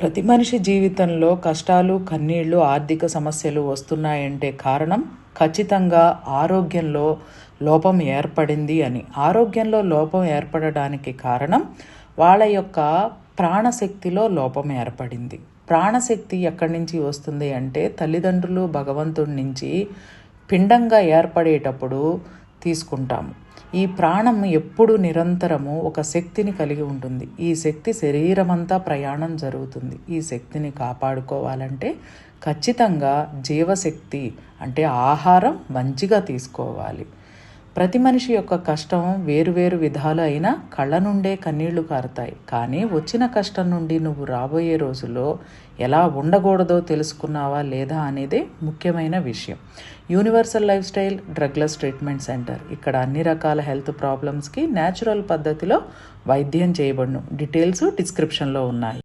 ప్రతి మనిషి జీవితంలో కష్టాలు కన్నీళ్ళు ఆర్థిక సమస్యలు వస్తున్నాయంటే కారణం ఖచ్చితంగా ఆరోగ్యంలో లోపం ఏర్పడింది అని. ఆరోగ్యంలో లోపం ఏర్పడడానికి కారణం వాళ్ళ యొక్క ప్రాణశక్తిలో లోపం ఏర్పడింది. ప్రాణశక్తి ఎక్కడి నుంచి వస్తుంది అంటే తల్లిదండ్రులు భగవంతుడి నుంచి పిండంగా ఏర్పడేటప్పుడు తీసుకుంటాము. ఈ ప్రాణం ఎప్పుడు నిరంతరము ఒక శక్తిని కలిగి ఉంటుంది. ఈ శక్తి శరీరమంతా ప్రయాణం జరుగుతుంది. ఈ శక్తిని కాపాడుకోవాలంటే ఖచ్చితంగా జీవశక్తి అంటే ఆహారం మంచిగా తీసుకోవాలి. ప్రతి మనిషి యొక్క కష్టం వేరువేరు విధాలు అయినా కళ్ళ నుండే కన్నీళ్ళు కారుతాయి. కానీ వచ్చిన కష్టం నుండి నువ్వు రాబోయే రోజుల్లో ఎలా ఉండకూడదో తెలుసుకున్నావా లేదా అనేది ముఖ్యమైన విషయం. Universal lifestyle drugless treatment centre. ఇక్కడ అన్ని రకాల హెల్త్ ప్రాబ్లమ్స్కి న్యాచురల్ పద్ధతిలో వైద్యం చేయబడును. డీటెయిల్స్ డిస్క్రిప్షన్లో ఉన్నాయి.